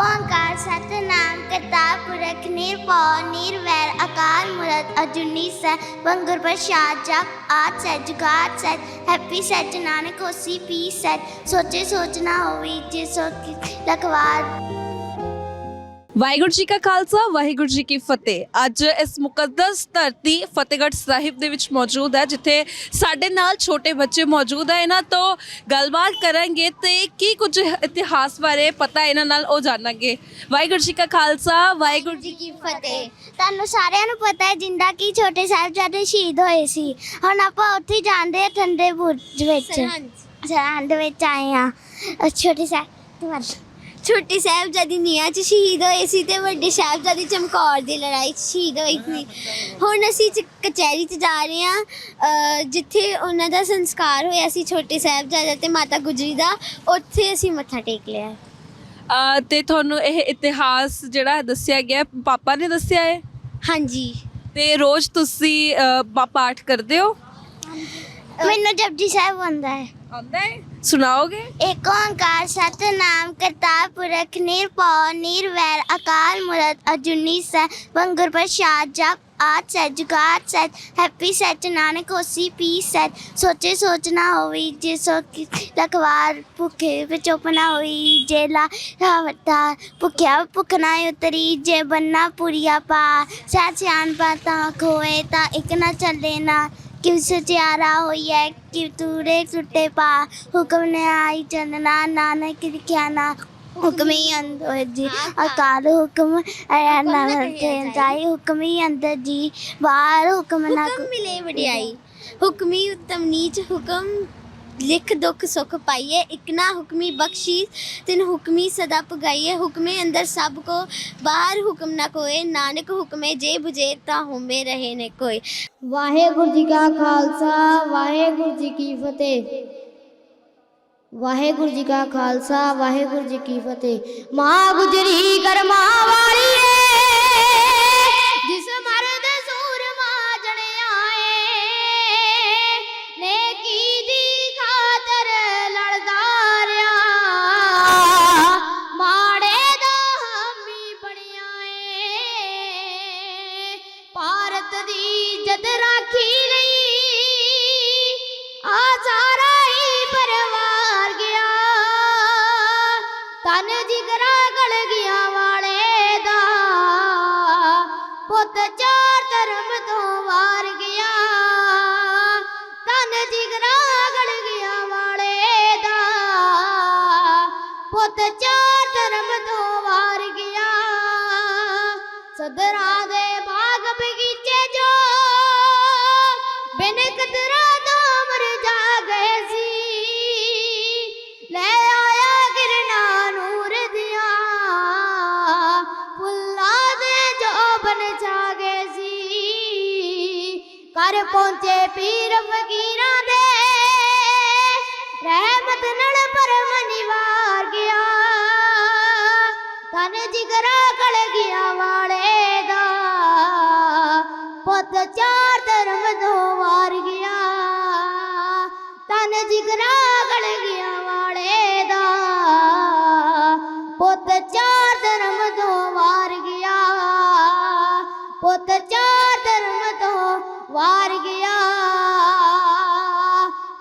ਓੰਕਾਰ ਸਤਨਾਮ ਕਰਤਾ ਪੁਰਖ ਨਿਰਭਉ ਨਿਰਵੈਰ ਅਕਾਲ ਮੂਰਤ ਅਜੂਨੀ ਸੈ ਬੰਗੁਰ ਪ੍ਰਸਾਦ ਜਪ ਆਦ ਸੈ ਜੁਗਾਦ ਸੈ ਹੈਪੀ ਸੱਚ ਨਾਨਕ ਹੋਸੀ ਪੀ ਸੈ ਸੋਚੇ ਸੋਚਣਾ ਹੋਈ ਜੇ ਸੋਚੀ ਲਖਵਾਰ ਵਾਹਿਗੁਰੂ ਜੀ ਕਾ ਖਾਲਸਾ ਵਾਹਿਗੁਰੂ ਜੀ ਕੀ ਫਤਿਹ। ਅੱਜ ਇਸ ਮੁਕੱਦਸ ਧਰਤੀ ਫਤਿਹਗੜ੍ਹ ਸਾਹਿਬ ਦੇ ਵਿੱਚ ਮੌਜੂਦ ਹੈ ਜਿੱਥੇ ਸਾਡੇ ਨਾਲ ਛੋਟੇ ਬੱਚੇ ਮੌਜੂਦ ਹੈ। ਇਹਨਾਂ ਤੋਂ ਗੱਲਬਾਤ ਕਰਾਂਗੇ ਤੇ ਕੀ ਕੁਝ ਇਤਿਹਾਸ ਬਾਰੇ ਪਤਾ ਇਹਨਾਂ ਨਾਲ ਉਹ ਜਾਣਾਂਗੇ। ਵਾਹਿਗੁਰੂ ਜੀ ਕਾ ਖਾਲਸਾ ਵਾਹਿਗੁਰੂ ਜੀ ਕੀ ਫਤਿਹ। ਤੁਹਾਨੂੰ ਸਾਰਿਆਂ ਨੂੰ ਪਤਾ ਹੈ ਜਿੰਦਾ ਕਿ ਛੋਟੇ ਸਾਹਿਬਜ਼ਾਦੇ ਸ਼ਹੀਦ ਹੋਏ ਸੀ। ਹੁਣ ਆਪਾਂ ਉੱਥੇ ਜਾਂਦੇ ਹਾਂ ਠੰਡੇ ਬੁਰਜ ਵਿੱਚ। ਸਰਹੰਦ ਵਿੱਚ ਆਏ ਆ ਛੋਟੇ ਸਾਹਿਬ ਛੋਟੀ ਸਾਹਿਬਜ਼ਾਦੀ ਨੀਹਾਂ 'ਚ ਸ਼ਹੀਦ ਹੋਏ ਸੀ ਤੇ ਵੱਡੇ ਸਾਹਿਬਜ਼ਾਦੀ ਚਮਕੌਰ ਦੀ ਲੜਾਈ 'ਚ ਸ਼ਹੀਦ ਹੋਈ ਸੀ। ਹੁਣ ਅਸੀਂ ਚ- ਕਚਹਿਰੀ 'ਚ ਜਾ ਰਹੇ ਹਾਂ ਅ, ਜਿੱਥੇ ਉਹਨਾਂ ਦਾ ਸੰਸਕਾਰ ਹੋਇਆ ਸੀ ਛੋਟੇ ਸਾਹਿਬਜ਼ਾਦਾ ਤੇ ਮਾਤਾ ਗੁਜਰੀ ਦਾ ਉੱਥੇ ਅਸੀਂ ਮੱਥਾ ਟੇਕ ਲਿਆ। ਅਹ ਤੇ ਤੁਹਾਨੂੰ ਇਹ ਇਤਿਹਾਸ ਜਿਹੜਾ ਦੱਸਿਆ ਗਿਆ ਪਾਪਾ ਨੇ ਦੱਸਿਆ ਹੈ? ਹਾਂਜੀ। ਤੇ ਰੋਜ਼ ਤੁਸੀਂ ਅਹ, ਪਾ- ਪਾਠ ਕਰਦੇ ਹੋ? ਮੈਨੂੰ ਜਪਜੀ ਸਾਹਿਬ ਆਉਂਦਾ ਹੈ। ਆਉਂਦਾ ਹੈ? ਸੁਣਾਓਗੇ? ਏਕ ਓੰਕਾਰ ਸਤਨਾਮ ਕਰਤਾ ਪੁਰਖ, ਨਿਰਭਉ, ਨਿਰਵੈਰ, ਅਕਾਲ ਮੂਰਤ, ਅਜੂਨੀ ਸੈ ਬੰਗੁਰ ਪ੍ਰਸਾਦ, ਜਪ ਆਦ ਸੈ, ਜੁਗਾਦ ਸੈ, ਹੈਪੀ ਸੱਚ ਨਾਨਕ ਹੋਸੀ ਪੀ ਸੈ। ਸੋਚੇ ਸੋਚਣਾ ਹੋਈ ਜੇ ਸੋਚੀ ਲਖਵਾਰ ਭੁਖੇ ਵਿਚੋਪਨਾ ਹੋਈ, ਜੇ ਲਾ ਹਵਤਾ ਭੁਖਿਆ ਭੁਖ ਉਤਰੀ, ਜੇ ਬੰਨਾ ਪੁਰੀਆ ਪਾ ਸਹਿ ਸਿਆਣ ਪਾਤਾ ਖੋਏ, ਤਾਂ ਇੱਕ ਨਾ ਚੱਲੇ ਨਾ ਕਿਉ ਸਚਿਆਰਾ ਹੋਈਐ? ਕਿ ਤੂਰੇ ਟੁੱਟੇ ਪਾ? ਹੁਕਮ ਨੇ ਆਈ ਚੰਦਨਾ ਨਾਨਕ ਲਿਖਿਆ ਨਾ। ਹੁਕਮੀ ਅੰਦਰ ਜੀ ਅਕਾਲ ਹੁਕਮ ਆਇਆ ਨਾਨਕ ਤੇ ਜਾਈ ਹੁਕਮੀ ਅੰਦਰ ਜੀ। ਬਾਹਰ ਹੁਕਮ ਨਾ ਹੁਕਮ ਮਿਲੇ ਵਡਿਆਈ। ਹੁਕਮੀ ਉਤਮ ਨੀਚ ਹੁਕਮ ਲਿਖ ਦੁਖ ਸੁਖ ਪਾਈਏ, ਇਕ ਹੁਕਮੀ ਬਖਸ਼ੀ, ਤਿਨ ਹੁਕਮੀ ਸਦਾ ਪੁਗਾਈਏ ਹੁਕਮੇ ਅੰਦਰ ਸਭ ਕੋ, ਬਾਹਰ ਹੁਕਮ ਨਾ ਕੋਏ, ਨਾਨਕ ਹੁਕਮੇ ਜੇ 부ਜੇ ਤਾਂ ਹੋਮੇ ਰਹੇ ਨੇ ਕੋਈ। ਵਾਹਿਗੁਰੂ ਜੀ ਕਾ ਖਾਲਸਾ, ਵਾਹਿਗੁਰੂ ਜੀ ਕੀ ਫਤਿਹ। ਵਾਹਿਗੁਰੂ ਜੀ ਕਾ ਖਾਲਸਾ, ਵਾਹਿਗੁਰੂ ਜੀ ਕੀ ਫਤਿਹ। ਮਾਂ ਗੁਜਰੀ ਕਰਮਾ ਵਾਲੀਏ ਜਿਗਰਾ ਗਲ ਗਿਆ ਵਾਲੇ ਦਾ। ਪੁੱਤ ਚਾਰ ਧਰਮ ਤੋਂ ਵਾਰ ਗਿਆ। ਤਨ ਜਿਗਰਾ ਗਲ ਗਿਆ ਵਾਲੇ ਦਾ। ਪੁੱਤ ਚਾਰ ਧਰਮ ਤੋਂ ਵਾਰ ਗਿਆ। ਸਦਰਾਂ ਦੇ ਬਾਗ ਬਗੀਚੇ ਜੋ ਬਿਨ ਕਦਰਾਂ ਪਹੁੰਚੇ ਪੀਰ ਫਕੀਰਾਂ ਦੇ। ਰਹਿਮਤ ਨਾਲ ਪਰਮ ਨਿਵਾਰ ਗਿਆ। ਤਨ ਜਿਗਰਾ ਕਲ ਗਿਆ ਵਾਲੇ ਦਾ। ਪੁੱਤ ਚਾਰ ਧਰਮ ਤੋਂ ਵਾਰ ਗਿਆ। ਤਨ ਜਿਗਰਾ